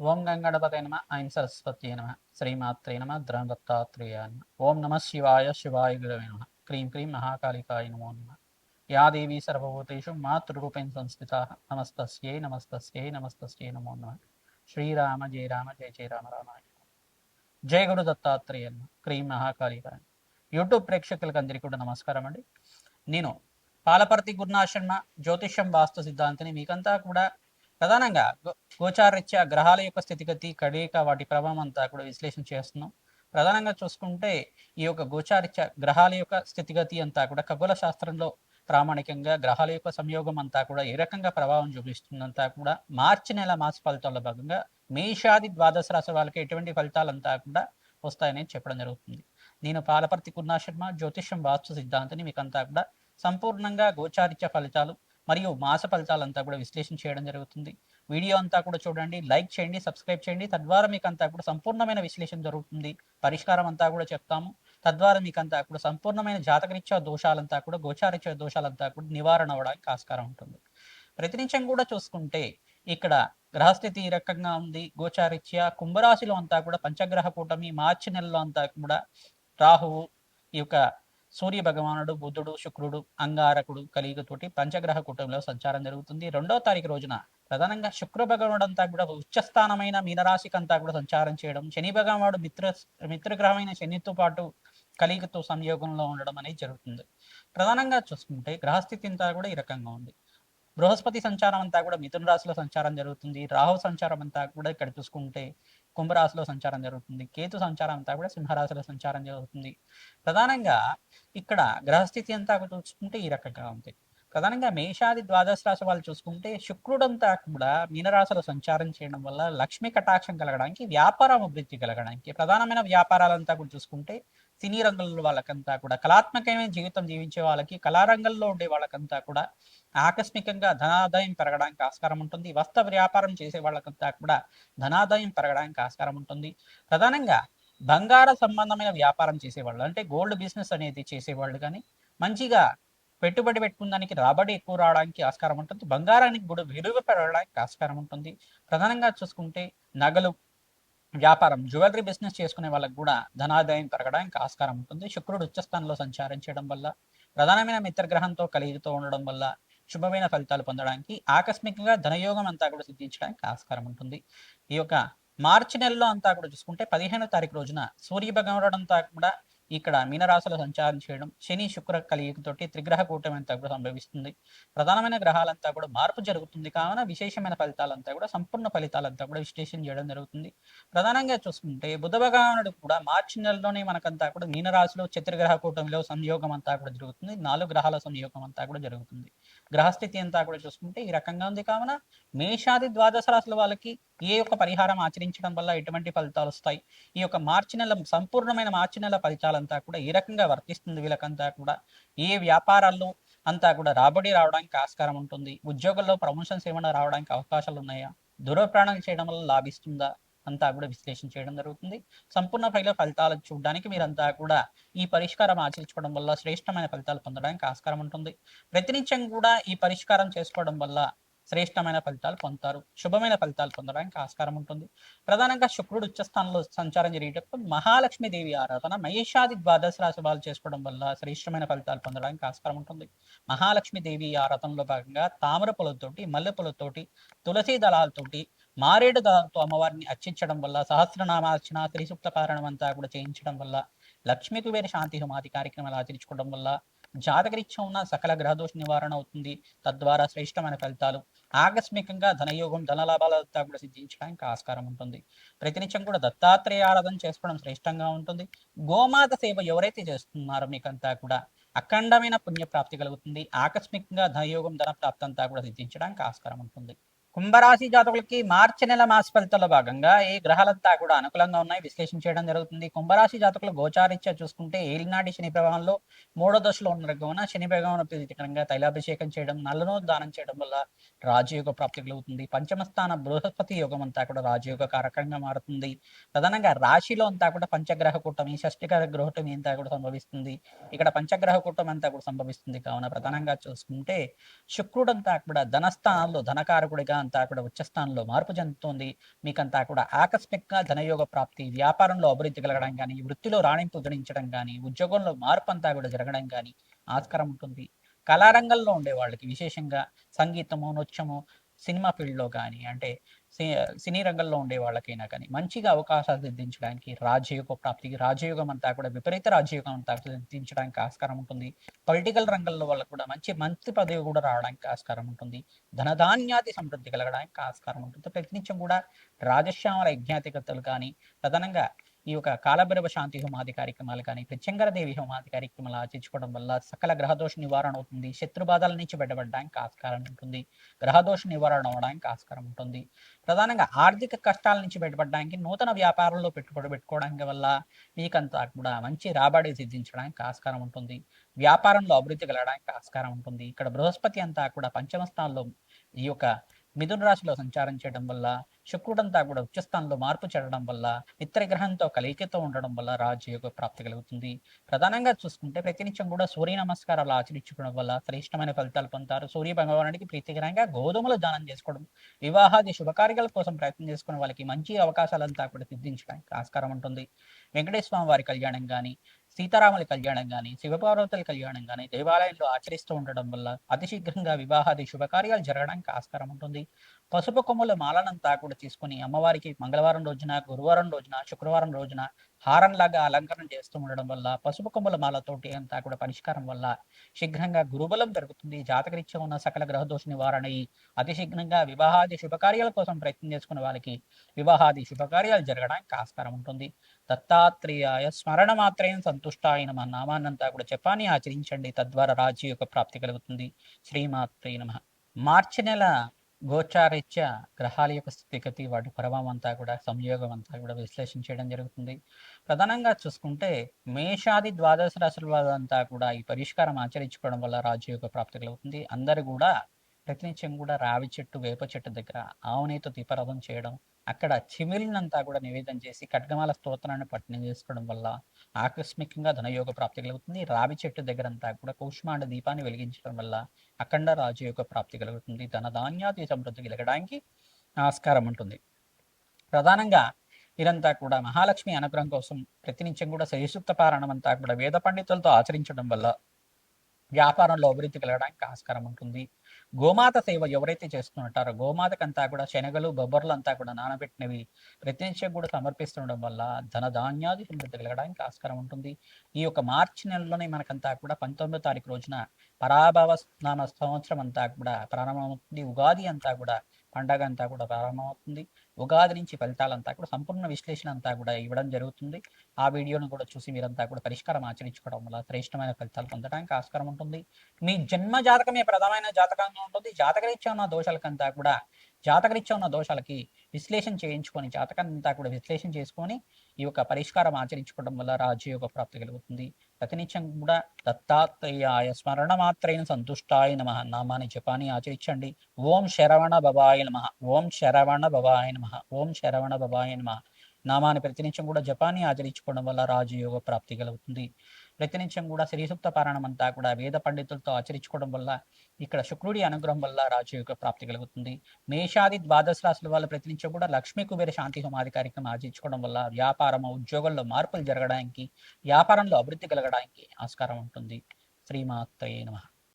ఓం గంగణపతే నమ. ఐం సరస్వతి నమ. శ్రీమాత్రే నమ. ద్రదత్తాత్రేయ నమ. ఓం నమ శివాయ శివాయ గురవే నమ. క్రీం క్రీం మహాకాళికాయ నమో నమ. యా దేవీ సర్వభూతేషు మాతృరూపేణ సంస్థిత. నమస్తస్యై నమస్తస్యై నమస్తస్యై నమో నమ. శ్రీరామ జయ రామ జయ జయ రామ రామాయ జయ గురు దత్తాత్రేయ నమ. క్రీం మహాకాళికాయ యూట్యూబ్ ప్రేక్షకులకు అందరికీ కూడా నమస్కారం అండి. నేను పాలపర్తి గురునాశర్మ జ్యోతిష్యం వాస్తు సిద్ధాంతిని మీకంతా కూడా ప్రధానంగా గో- గోచారరీత్యా గ్రహాల యొక్క స్థితిగతి కడియక వాటి ప్రభావం అంతా కూడా విశ్లేషణ చేస్తున్నాం. ప్రధానంగా చూసుకుంటే ఈ యొక్క గోచారిత్య గ్రహాల యొక్క స్థితిగతి అంతా కూడా ఖగోళ శాస్త్రంలో ప్రామాణికంగా గ్రహాల యొక్క సంయోగం అంతా కూడా ఏ రకంగా ప్రభావం చూపిస్తుందంతా కూడా మార్చి నెల మాస ఫలితాల్లో భాగంగా మేషాది ద్వాదశ రాశి వాళ్ళకి ఎటువంటి ఫలితాలంతా కూడా వస్తాయని చెప్పడం జరుగుతుంది. నేను పాలపర్తి కున్నా శర్మ జ్యోతిష్యం వాస్తు సిద్ధాంతిని మీకంతా కూడా సంపూర్ణంగా గోచారిత్య ఫలితాలు మరియు మాస ఫలితాలంతా కూడా విశ్లేషణ చేయడం జరుగుతుంది. వీడియో అంతా కూడా చూడండి లైక్ చేయండి సబ్స్క్రైబ్ చేయండి. తద్వారా మీకు అంతా కూడా సంపూర్ణమైన విశ్లేషణ జరుగుతుంది. పరిష్కారం అంతా కూడా చెప్తాము. తద్వారా మీకు అంతా కూడా సంపూర్ణమైన జాతకరీత్యా దోషాలంతా కూడా గోచారీత్యా దోషాలంతా కూడా నివారణ అవడానికి ఆస్కారం ఉంటుంది. ప్రతినిత్యం కూడా చూసుకుంటే ఇక్కడ గ్రహస్థితి ఈ రకంగా ఉంది. గోచారిత్య కుంభరాశిలో అంతా కూడా పంచగ్రహ కూటమి మార్చి నెలలో అంతా కూడా రాహువు ఈ యొక్క సూర్య భగవానుడు బుద్ధుడు శుక్రుడు అంగారకుడు కలియుగతోటి పంచగ్రహ కూటమిలో సంచారం జరుగుతుంది. రెండో తారీఖు రోజున ప్రధానంగా శుక్ర భగవానుడు అంతా కూడా ఉచ్చస్థానమైన మీనరాశికి అంతా కూడా సంచారం చేయడం శని భగవానుడు మిత్ర మిత్రగ్రహమైన శనితో పాటు కలియుగతో సంయోగంలో ఉండడం అనేది జరుగుతుంది. ప్రధానంగా చూసుకుంటే గ్రహస్థితి అంతా కూడా ఈ రకంగా ఉంది. బృహస్పతి సంచారం అంతా కూడా మిథున రాశిలో సంచారం జరుగుతుంది. రాహు సంచారం అంతా కూడా ఇక్కడ చూసుకుంటే కుంభరాశిలో సంచారం జరుగుతుంది. కేతు సంచారం అంతా కూడా సింహరాశిలో సంచారం జరుగుతుంది. ప్రధానంగా ఇక్కడ గ్రహస్థితి అంతా కూడా చూసుకుంటే ఈ రకంగా ఉంది. ప్రధానంగా మేషాది ద్వాదశ రాశి వాళ్ళు చూసుకుంటే శుక్రుడంతా కూడా మీనరాశిలో సంచారం చేయడం వల్ల లక్ష్మీ కటాక్షం కలగడానికి వ్యాపారం అభివృద్ధి కలగడానికి ప్రధానమైన వ్యాపారాలంతా కూడా చూసుకుంటే సినీ రంగంలో వాళ్ళకంతా కూడా కళాత్మకమైన జీవితం జీవించే వాళ్ళకి కళారంగంలో ఉండే వాళ్ళకంతా కూడా ఆకస్మికంగా ధనాదాయం పెరగడానికి ఆస్కారం ఉంటుంది. వస్త్ర వ్యాపారం చేసే వాళ్ళకంతా కూడా ధనాదాయం పెరగడానికి ఆస్కారం ఉంటుంది. ప్రధానంగా బంగార సంబంధమైన వ్యాపారం చేసేవాళ్ళు అంటే గోల్డ్ బిజినెస్ అనేది చేసేవాళ్ళు కానీ మంచిగా పెట్టుబడి పెట్టుకున్నానికి రాబడి ఎక్కువ రావడానికి ఆస్కారం ఉంటుంది. బంగారానికి కూడా విలువ పెరగడానికి ఆస్కారం ఉంటుంది. ప్రధానంగా చూసుకుంటే నగలు వ్యాపారం జ్యువెలరీ బిజినెస్ చేసుకునే వాళ్ళకి కూడా ధనాదాయం పెరగడానికి ఆస్కారం ఉంటుంది. శుక్రుడు ఉచ్చస్థానంలో సంచారం చేయడం వల్ల ప్రధానమైన మిత్రగ్రహంతో కలిగితో ఉండడం వల్ల శుభమైన ఫలితాలు పొందడానికి ఆకస్మికంగా ధనయోగం అంతా కూడా సిద్ధించడానికి ఆస్కారం ఉంటుంది. ఈ యొక్క మార్చి నెలలో అంతా కూడా చూసుకుంటే పదిహేనో తారీఖు రోజున సూర్య భగవానుడు అంతా కూడా ఇక్కడ మీనరాశులు సంచారం చేయడం శని శుక్ర కలియుగతోటి త్రిగ్రహ కూటమి అంతా కూడా సంభవిస్తుంది. ప్రధానమైన గ్రహాలంతా కూడా మార్పు జరుగుతుంది. కావున విశేషమైన ఫలితాలంతా కూడా సంపూర్ణ ఫలితాలంతా కూడా విశ్లేషణ చేయడం జరుగుతుంది. ప్రధానంగా చూసుకుంటే బుధ భగవానుడు కూడా మార్చి నెలలోనే మనకంతా కూడా మీనరాశిలో చతుర్గ్రహ కూటమిలో సంయోగం అంతా కూడా జరుగుతుంది. నాలుగు గ్రహాల సంయోగం అంతా కూడా జరుగుతుంది. గ్రహస్థితి అంతా కూడా చూసుకుంటే ఈ రకంగా ఉంది. కావున మేషాది ద్వాదశ రాశుల వాళ్ళకి ఏ యొక్క పరిహారం ఆచరించడం వల్ల ఎటువంటి ఫలితాలు వస్తాయి? ఈ యొక్క మార్చి నెల సంపూర్ణమైన మార్చి నెల ఫలితాలంతా కూడా ఏ రకంగా వర్తిస్తుంది వీళ్ళకంతా కూడా. ఏ వ్యాపారాల్లో అంతా కూడా రాబడి రావడానికి ఆస్కారం ఉంటుంది? ఉద్యోగంలో ప్రమోషన్స్ ఏమైనా రావడానికి అవకాశాలు ఉన్నాయా? దూరప్రయాణాలు చేయడం వల్ల లాభిస్తుందా? అంతా కూడా విశ్లేషణ చేయడం జరుగుతుంది. సంపూర్ణ ఫైల ఫలితాలు చూడడానికి మీరంతా కూడా ఈ పరిష్కారం ఆచరించుకోవడం వల్ల శ్రేష్టమైన ఫలితాలు పొందడానికి ఆస్కారం ఉంటుంది. ప్రతినిత్యం కూడా ఈ పరిష్కారం చేసుకోవడం వల్ల శ్రేష్టమైన ఫలితాలు పొందుతారు. శుభమైన ఫలితాలు పొందడానికి ఆస్కారం ఉంటుంది. ప్రధానంగా శుక్రుడు ఉచ్చస్థానంలో సంచారం జరిగేటప్పుడు మహాలక్ష్మి దేవి ఆరాధన మహేషాది ద్వాదశ రాశి వాళ్ళు చేసుకోవడం వల్ల శ్రేష్టమైన ఫలితాలు పొందడానికి ఆస్కారం ఉంటుంది. మహాలక్ష్మి దేవి ఆరాధనలో భాగంగా తామర పొలతోటి మల్లె పొలతోటి తులసి దళాలతోటి మారేడు దాంతో అమ్మవారిని అర్చించడం వల్ల సహస్రనామార్చన త్రిసూక్త పారాయణం అంతా కూడా చేయించడం వల్ల లక్ష్మీ కుబేర శాంతి హోమాది కార్యక్రమాలు ఆచరించుకోవడం వల్ల జాతకరీత్యం ఉన్న సకల గ్రహదోష నివారణ అవుతుంది. తద్వారా శ్రేష్టమైన ఫలితాలు ఆకస్మికంగా ధనయోగం ధనలాభాలతో కూడా సిద్ధించడానికి ఆస్కారం ఉంటుంది. ప్రతినిత్యం కూడా దత్తాత్రేయ ఆరాధన చేసుకోవడం శ్రేష్టంగా ఉంటుంది. గోమాత సేవ ఎవరైతే చేస్తున్నారో మీకంతా కూడా అఖండమైన పుణ్యప్రాప్తి కలుగుతుంది. ఆకస్మికంగా ధనయోగం ధన ప్రాప్తి అంతా కూడా సిద్ధించడానికి ఆస్కారం ఉంటుంది. కుంభరాశి జాతకులకి మార్చి నెల మాస ఫలితాల్లో భాగంగా ఈ గ్రహాలంతా కూడా అనుకూలంగా ఉన్నాయి. విశ్లేషణ చేయడం జరుగుతుంది. కుంభరాశి జాతకులు గోచారీత్యా చూసుకుంటే ఏలినాటి శని ప్రభావంలో మూడో దశలో ఉన్న రకమున శని ప్రభావం ప్రతికరంగా తైలాభిషేకం చేయడం నల్లను దానం చేయడం వల్ల రాజయోగ ప్రాప్తి కలుగుతుంది. పంచమ స్థాన బృహస్పతి యోగం అంతా కూడా రాజయోగ కారకంగా మారుతుంది. ప్రధానంగా రాశిలో అంతా కూడా పంచగ్రహ కూటమి షష్టిగ్రహ గృహటమి అంతా కూడా సంభవిస్తుంది. ఇక్కడ పంచగ్రహ కూటమి అంతా కూడా సంభవిస్తుంది. కావున ప్రధానంగా చూసుకుంటే శుక్రుడంతా కూడా ధనస్థానంలో ధనకారకుడిగా అంతా కూడా ఉచ్చస్థానంలో మార్పు చెందుతుంది. మీకంతా కూడా ఆకస్మికంగా ధనయోగ ప్రాప్తి వ్యాపారంలో అభివృద్ధి కలగడం కానీ వృత్తిలో రాణింపు గణించడం కానీ ఉద్యోగంలో మార్పు అంతా కూడా జరగడం కానీ ఆస్కారం ఉంటుంది. కళారంగంలో ఉండే వాళ్ళకి విశేషంగా సంగీతము నృత్యము సినిమా ఫీల్డ్లో కానీ అంటే సినీ రంగంలో ఉండే వాళ్ళకైనా కానీ మంచిగా అవకాశాలు సిద్ధించడానికి రాజయోగ ప్రాప్తికి రాజయోగం అంతా కూడా విపరీత రాజయోగం అంతా సిద్ధించడానికి ఆస్కారం ఉంటుంది. పొలిటికల్ రంగంలో వాళ్ళకు కూడా మంచి మంత్రి పదవి కూడా రావడానికి ఆస్కారం ఉంటుంది. ధనధాన్యాది సమృద్ధి కలగడానికి ఆస్కారం ఉంటుంది. ప్రతినిత్యం కూడా రాజశ్యామల యజ్ఞాతికతలు కానీ ప్రధానంగా ఈ యొక్క కాలభైరవ శాంతి హోమాది కార్యక్రమాలు కానీ ప్రత్యంగరదేవి హోమాది కార్యక్రమాలు ఆచరించుకోవడం వల్ల సకల గ్రహదోష నివారణ అవుతుంది. శత్రు బాధల నుంచి బయటపడడానికి ఆస్కారం ఉంటుంది. గ్రహదోష నివారణ అవడానికి ఆస్కారం ఉంటుంది. ప్రధానంగా ఆర్థిక కష్టాల నుంచి బయటపడడానికి నూతన వ్యాపారంలో పెట్టుబడి పెట్టుకోవడానికి వల్ల మీకంతా కూడా మంచి రాబడి సిద్ధించడానికి ఆస్కారం ఉంటుంది. వ్యాపారంలో అభివృద్ధి కలగడానికి ఆస్కారం ఉంటుంది. ఇక్కడ బృహస్పతి అంతా కూడా పంచమ స్థానంలో ఈ యొక్క మిథున రాశిలో సంచారం చేయడం వల్ల శుక్రుడంతా కూడా ఉచ్చస్థానంలో మార్పు చెందడం వల్ల మిత్ర గ్రహంతో కలయికతో ఉండడం వల్ల రాజయోగ ప్రాప్తి కలుగుతుంది. ప్రధానంగా చూసుకుంటే ప్రతినిత్యం కూడా సూర్య నమస్కారాలు ఆచరించుకోవడం వల్ల శ్రేష్టమైన ఫలితాలు పొందుతారు. సూర్య భగవానుడికి ప్రీతికరంగా గోధుమలు దానం చేసుకోవడం వివాహాది శుభకార్యాల కోసం ప్రయత్నం చేసుకునే వాళ్ళకి మంచి అవకాశాలంతా కూడా సిద్ధించడానికి ఆస్కారం ఉంటుంది. వెంకటేశ్వర వారి కళ్యాణం కానీ సీతారాముల కళ్యాణం కానీ శివపార్వతుల కళ్యాణం కానీ దేవాలయంలో ఆచరిస్తూ ఉండడం వల్ల అతి శీఘ్రంగా వివాహాది శుభకార్యాలు జరగడానికి ఆస్కారం ఉంటుంది. పసుపు కొమ్ముల మాలనంతా కూడా తీసుకుని అమ్మవారికి మంగళవారం రోజున గురువారం రోజున శుక్రవారం రోజున హారంలాగా అలంకరణ చేస్తూ ఉండడం వల్ల పసుపు కొమ్ముల మాలతోటి అంతా కూడా పరిష్కారం వల్ల శీఘ్రంగా గురుబలం పెరుగుతుంది. జాతకరీత్యా ఉన్న సకల గ్రహదోష నివారణ అయి అతి శీఘ్రంగా వివాహాది శుభకార్యాల కోసం ప్రయత్నం చేసుకునే వాళ్ళకి వివాహాది శుభకార్యాలు జరగడానికి ఆస్కారం ఉంటుంది. దత్తాత్రేయాయ స్మరణ మాత్రమే సంతుష్ట అయిన మా నామాన్నంతా కూడా చెప్పాని ఆచరించండి. తద్వారా రాజ్య యొక్క ప్రాప్తి కలుగుతుంది. శ్రీమాత్రే నమ. మార్చి నెల గోచారిత్య గ్రహాల యొక్క స్థితిగతి వాటి ప్రభావం అంతా కూడా సంయోగం అంతా కూడా విశ్లేషణ చేయడం జరుగుతుంది. ప్రధానంగా చూసుకుంటే మేషాది ద్వాదశ రాశుల వాళ్ళంతా కూడా ఈ పరిష్కారం ఆచరించుకోవడం వల్ల రాజయోగ ప్రాప్తి కలుగుతుంది. అందరూ కూడా ప్రతినిత్యం కూడా రావి చెట్టు వేప చెట్టు దగ్గర ఆవునేతో దీపారాధన చేయడం అక్కడ చిమిలినంతా కూడా నివేదన చేసి ఖడ్గమాల స్తోత్రాన్ని పట్టణం చేసుకోవడం వల్ల ఆకస్మికంగా ధనయోగ ప్రాప్తి కలుగుతుంది. రావి చెట్టు దగ్గర అంతా కూడా కౌష్మాండ దీపాన్ని వెలిగించడం వల్ల అఖండ రాజయోగ ప్రాప్తి కలుగుతుంది. ధన ధాన్యాది సమృద్ధి కలగడానికి ఆస్కారం ఉంటుంది. ప్రధానంగా వీరంతా కూడా మహాలక్ష్మి అనుగ్రహం కోసం ప్రతినిత్యం కూడా శ్రీసూక్త పారాయణం అంతా కూడా వేద పండితులతో ఆచరించడం వల్ల వ్యాపారంలో అభివృద్ధి కలగడానికి ఆస్కారం ఉంటుంది. గోమాత సేవ ఎవరైతే చేస్తుంటారో గోమాతకంతా కూడా శనగలు బొబ్బర్లు అంతా కూడా నానబెట్టినవి ప్రతినిత్యం కూడా సమర్పిస్తుండడం వల్ల ధన ధాన్యాది సమృద్ధి కలగడానికి ఆస్కారం ఉంటుంది. ఈ యొక్క మార్చి నెలలోనే మనకంతా కూడా పంతొమ్మిదో తారీఖు రోజున పరాభవ నామ సంవత్సరం అంతా కూడా ప్రారంభమవుతుంది. ఉగాది అంతా కూడా పండగ అంతా కూడా ప్రారంభమవుతుంది. ఉగాది నుంచి ఫలితాలంతా కూడా సంపూర్ణ విశ్లేషణ అంతా కూడా ఇవ్వడం జరుగుతుంది. ఆ వీడియోను కూడా చూసి మీరంతా కూడా పరిష్కారం ఆచరించుకోవడం వల్ల శ్రేష్టమైన ఫలితాలు పొందడానికి ఆస్కారం ఉంటుంది. మీ జన్మ జాతకమే ప్రధానమైన జాతకంగా ఉంటుంది. జాతకరీత్యా ఉన్న దోషాలకంతా కూడా జాతకరీత్యా ఉన్న దోషాలకి విశ్లేషణ చేయించుకొని జాతకంతా అంతా కూడా విశ్లేషణ చేసుకొని ఈ యొక్క పరిష్కారం ఆచరించుకోవడం వల్ల రాజయోగ ప్రాప్తి కలుగుతుంది. ప్రతినిత్యం కూడా దత్తాత్రేయాయ స్మరణ మాత్రైన సంతుష్టాయ నమ. నామాన్ని జపాన్ని ఆచరించండి. ఓం శరవణ బబాయ నమ. ఓం శరవణ బబాయ నమ. ఓం శరవణ బబాయ నమ. నామాన్ని ప్రతినిత్యం కూడా జపాన్ని ఆచరించుకోవడం వల్ల రాజయోగ ప్రాప్తి కలుగుతుంది. ప్రతినిత్యం కూడా శ్రీసూక్త పారాయణం అంతా కూడా వేద పండితులతో ఆచరించుకోవడం వల్ల ఇక్కడ శుక్రుడి అనుగ్రహం వల్ల రాజయోగ ప్రాప్తి కలుగుతుంది. మేషాది ద్వాదశ రాశుల వాళ్ళ ప్రతినిత్యం కూడా లక్ష్మీ కుబేర శాంతి సమాధి కార్యక్రమం ఆచరించుకోవడం వల్ల వ్యాపారం ఉద్యోగంలో మార్పులు జరగడానికి వ్యాపారంలో అభివృద్ధి కలగడానికి ఆస్కారం ఉంటుంది. శ్రీమాత్రే నమ.